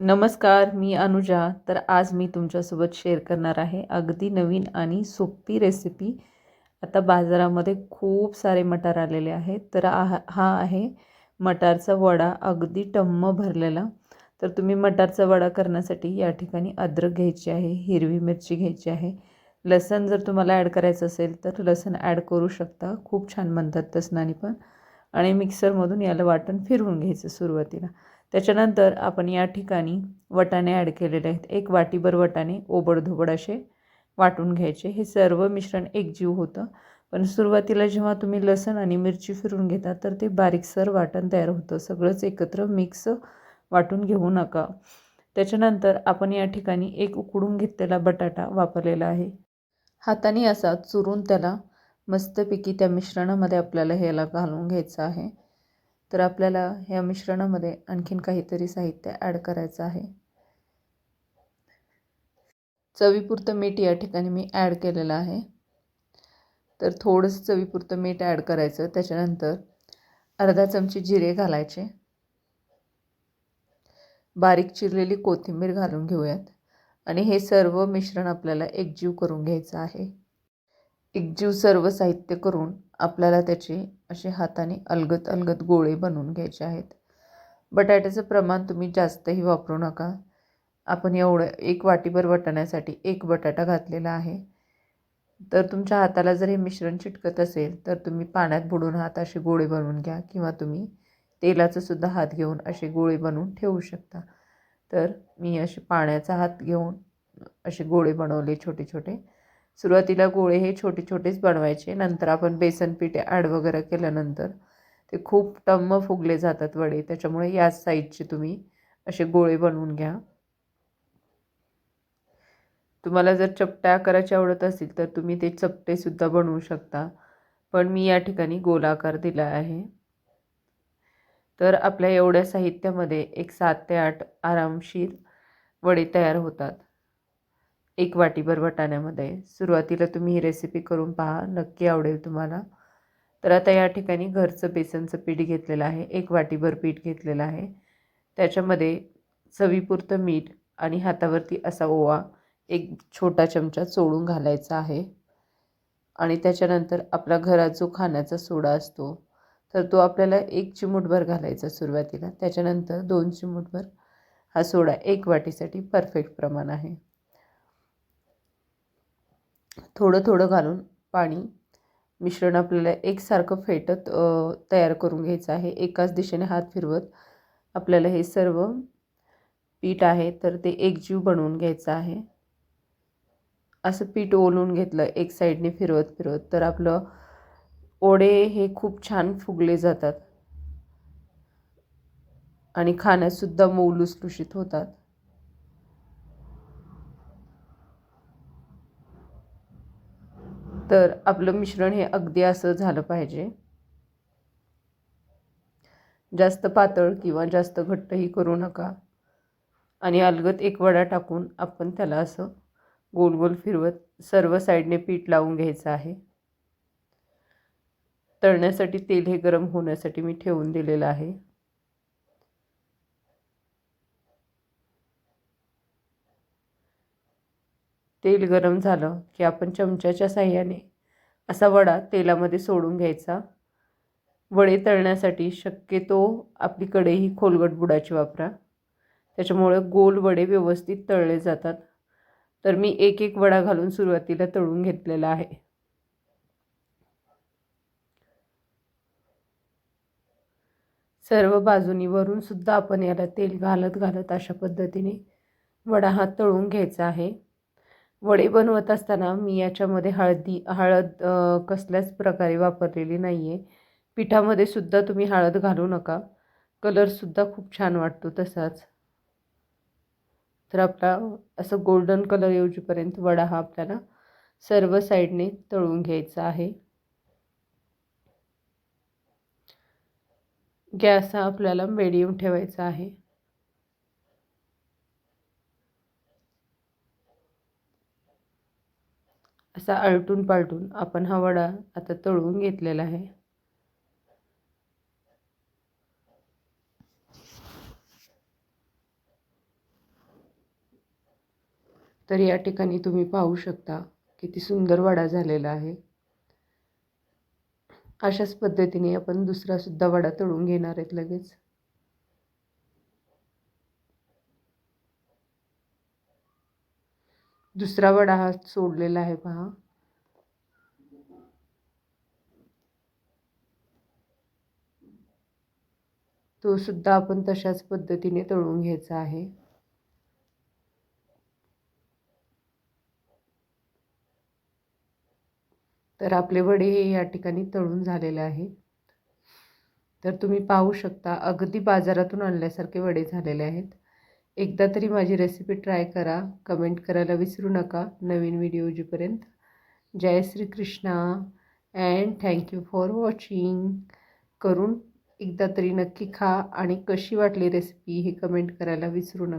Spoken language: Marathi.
नमस्कार मी अनुजा. तर आज मी तुमच्यासोबत शेअर करणार आहे अगदी नवीन आणि सोपी रेसिपी आता बाजारामध्ये खूप सारे मटार आलेले आहेत. तर हा हा आहे मटारचा वडा अगदी टम्म भरलेला. तर तुम्ही मटारचा वडा करण्यासाठी या ठिकाणी अद्रक घ्यायची आहे हिरवी मिरची घ्यायची आहे. लसण जर तुम्हाला ॲड करायचं असेल तर लसण ॲड करू शकता. खूप छान म्हणतात तसनाने पण. आणि मिक्सरमधून याला वाटण फिरवून घ्यायचं सुरुवातीला. त्याच्यानंतर आपण या ठिकाणी वटाणे ॲड केलेले आहेत. एक वाटीभर वटाणे ओबडधोबड असे वाटून घ्यायचे. हे सर्व मिश्रण एकजीव होतं. पण सुरुवातीला जेव्हा तुम्ही लसण आणि मिरची फिरून घेता तर ते बारीकसर वाटण तयार होतं. सगळंच एकत्र मिक्स वाटून घेऊ नका. त्याच्यानंतर आपण या ठिकाणी एक उकडून घेतलेला बटाटा वापरलेला आहे. हाताने असा चुरून त्याला मस्तपैकी त्या मिश्रणामध्ये आपल्याला ह्याला घालून घ्यायचं आहे. तर आपल्याला ह्या मिश्रणामध्ये आणखीन काहीतरी साहित्य ॲड करायचं आहे. चवीपुरतं मीठ या ठिकाणी मी ॲड केलेलं आहे. तर थोडंसं चवीपुरतं मीठ ॲड करायचं. त्याच्यानंतर अर्धा चमचे जिरे घालायचे. बारीक चिरलेली कोथिंबीर घालून घेऊयात. आणि हे सर्व मिश्रण आपल्याला एकजीव करून घ्यायचं आहे. एकजीव सर्व साहित्य करून आपल्याला त्याचे असे हाताने अलगत अलगत गोळे बनवून घ्यायचे आहेत. बटाट्याचं प्रमाण तुम्ही जास्तही वापरू नका. आपण एवढं एक वाटीभर वाटण्यासाठी एक बटाटा घातलेला आहे. तर तुमच्या हाताला जर हे मिश्रण चिटकत असेल तर तुम्ही पाण्यात बुडून हात असे गोळे बनवून घ्या किंवा तुम्ही तेलाचं सुद्धा हात घेऊन असे गोळे बनवून ठेवू शकता. तर मी असे पाण्याचा हात घेऊन असे गोळे बनवले छोटे छोटे. सुरुवातीला गोळे हे छोटे छोटेच बनवायचे नंतर आपण बेसन पीठ ॲड वगैरे केल्यानंतर ते खूप टम्म फुगले जातात वडे त्याच्यामुळे याच साईजचे तुम्ही असे गोळे बनवून घ्या. तुम्हाला जर चपट्या आकाराची आवडत असतील तर तुम्ही ते चपटेसुद्धा बनवू शकता पण मी या ठिकाणी गोलाकार दिला आहे. तर आपल्या एवढ्या साहित्यामध्ये एक सात ते आठ आरामशीर वडे तयार होतात. एक वाटीभर वटाण्यामध्ये सुरुवातीला तुम्ही ही रेसिपी करून पहा नक्की आवडेल तुम्हाला. तर आता या ठिकाणी घरचं बेसनचं पीठ घेतलेलं आहे. एक वाटीभर पीठ घेतलेलं आहे. त्याच्यामध्ये चवीपुरतं मीठ आणि हातावरती असा ओवा एक छोटा चमचा चोळून घालायचा आहे. आणि त्याच्यानंतर आपला घरात जो खाण्याचा सोडा असतो तर तो आपल्याला एक चिमूटभर घालायचा सुरुवातीला. त्याच्यानंतर दोन चिमूटभर हा सोडा एक वाटीसाठी परफेक्ट प्रमाण आहे. थोडं थोडं घालून पाणी मिश्रण आपल्याला एकसारखं फेटत तयार करून घ्यायचं आहे. एकाच दिशेने हात फिरवत आपल्याला हे सर्व पीठ आहे तर ते एकजीव बनवून घ्यायचं आहे. असं पीठ ओलून घेतलं एक साईडने फिरवत फिरवत तर आपलं ओढे हे खूप छान फुगले जातात आणि खाण्यातसुद्धा मऊ लुसलुशीत होतात. तर आपलं मिश्रण हे अगदी असं झालं पाहिजे. जास्त पातळ किंवा जास्त घट्टही करू नका. आणि अलगत एक वडा टाकून आपण त्याला असं गोल गोल फिरवत सर्व साईडने पीठ लावून घ्यायचं आहे. तळण्यासाठी तेल हे गरम होण्यासाठी मी ठेवून दिलेलं आहे. तेल गरम झालं की आपण चमच्याच्या साह्याने असा वडा तेलामध्ये सोडून घ्यायचा. वडे तळण्यासाठी शक्यतो आपली कढई खोलगट बुडाची वापरा. त्याच्यामुळं गोल वडे व्यवस्थित तळले जातात. तर मी एक एक वडा घालून सुरुवातीला तळून घेतलेला आहे. सर्व बाजूनी वरून सुद्धा आपण याला तेल घालत घालत अशा पद्धतीने वडा हा तळून घ्यायचा आहे. वडे बनवत असताना मी याच्यामध्ये हळदी हळद कसल्याच प्रकारे वापरलेली नाही आहे पिठामध्ये सुद्धा तुम्ही हळद घालू नका. कलरसुद्धा खूप छान वाटतो तसाच. तर आपला असं गोल्डन कलर येऊपर्यंत वडा हा आपल्याला सर्व साईडने तळून घ्यायचा आहे. गॅस हा आपल्याला मेडियम ठेवायचा आहे. असा आलटून पालटून आपण हा वडा आता तळून घेतलेला आहे. तर या ठिकाणी तुम्ही पाहू शकता किती सुंदर वडा झालेला आहे. अशाच पद्धतीने आपण दुसरासुद्धा वडा तळून घेणार आहेत लगेच. दुसरा वडा हा सोडलेला आहे पहा. तो सुद्धा आपण तशाच पद्धतीने तळून घ्यायचा आहे. तर आपले वडे हे या ठिकाणी तळून झालेले आहे. तर तुम्ही पाहू शकता अगदी बाजारातून आणल्यासारखे वडे झालेले आहेत. एकदा तरी माझी रेसिपी ट्राय करा. कमेंट करायला विसरू नका. नवीन व्हिडिओ येऊपर्यंत जय Shri Krishna and thank you for watching करून एकदा तरी नक्की खा आणि कशी वाटली रेसिपी हे कमेंट करायला विसरू नका.